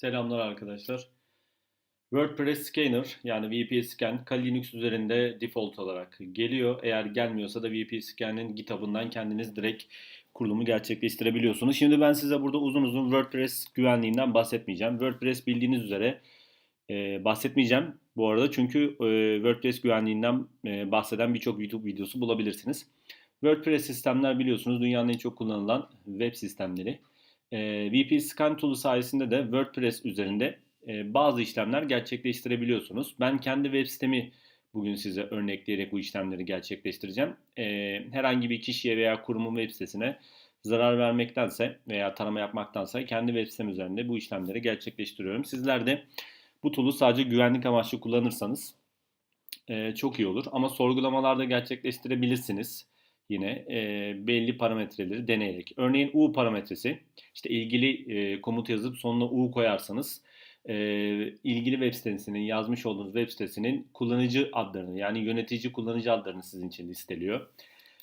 Selamlar arkadaşlar. WordPress Scanner yani VP Scan Kali Linux üzerinde default olarak geliyor. Eğer gelmiyorsa da VP Scan'in GitHub'ından kendiniz direkt kurulumu gerçekleştirebiliyorsunuz. Şimdi ben size burada uzun uzun WordPress güvenliğinden bahsetmeyeceğim. WordPress bildiğiniz üzere e, bahsetmeyeceğim bu arada çünkü e, WordPress güvenliğinden e, bahseden birçok YouTube videosu bulabilirsiniz. WordPress sistemler biliyorsunuz dünyanın en çok kullanılan web sistemleri. E, VP Scan Tool'u sayesinde de WordPress üzerinde e, bazı işlemler gerçekleştirebiliyorsunuz. Ben kendi web sitemi bugün size örnekleyerek bu işlemleri gerçekleştireceğim. E, herhangi bir kişiye veya kurumun web sitesine zarar vermektense veya tarama yapmaktansa kendi web sitem üzerinde bu işlemleri gerçekleştiriyorum. Sizler de bu tool'u sadece güvenlik amaçlı kullanırsanız e, çok iyi olur. Ama sorgulamalarda gerçekleştirebilirsiniz yine e, belli parametreleri deneyerek. Örneğin U parametresi işte ilgili e, komut yazıp sonuna U koyarsanız e, ilgili web sitesinin yazmış olduğunuz web sitesinin kullanıcı adlarını yani yönetici kullanıcı adlarını sizin için listeliyor.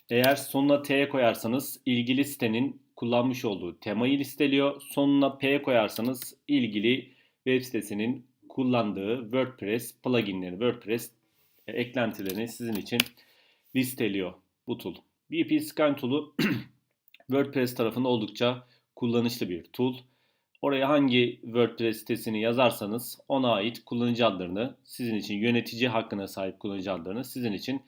Eğer sonuna T koyarsanız ilgili sitenin kullanmış olduğu temayı listeliyor. Sonuna P koyarsanız ilgili web sitesinin kullandığı WordPress pluginleri, WordPress e, eklentilerini sizin için listeliyor bu tool. BP Scan Tool'u WordPress tarafında oldukça kullanışlı bir tool. Oraya hangi WordPress sitesini yazarsanız ona ait kullanıcı adlarını sizin için yönetici hakkına sahip kullanıcı adlarını sizin için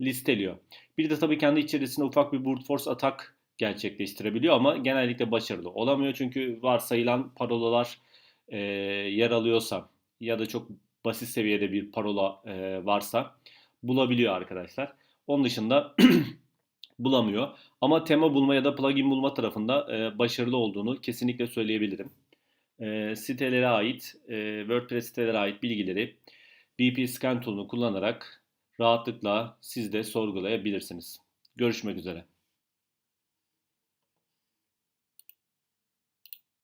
listeliyor. Bir de tabii kendi içerisinde ufak bir brute force atak gerçekleştirebiliyor ama genellikle başarılı olamıyor. Çünkü varsayılan parolalar e, yer alıyorsa ya da çok basit seviyede bir parola e, varsa bulabiliyor arkadaşlar. Onun dışında bulamıyor. Ama tema bulma ya da plugin bulma tarafında e, başarılı olduğunu kesinlikle söyleyebilirim. E, sitelere ait, e, WordPress sitelere ait bilgileri BP Scan Tool'unu kullanarak rahatlıkla siz de sorgulayabilirsiniz. Görüşmek üzere.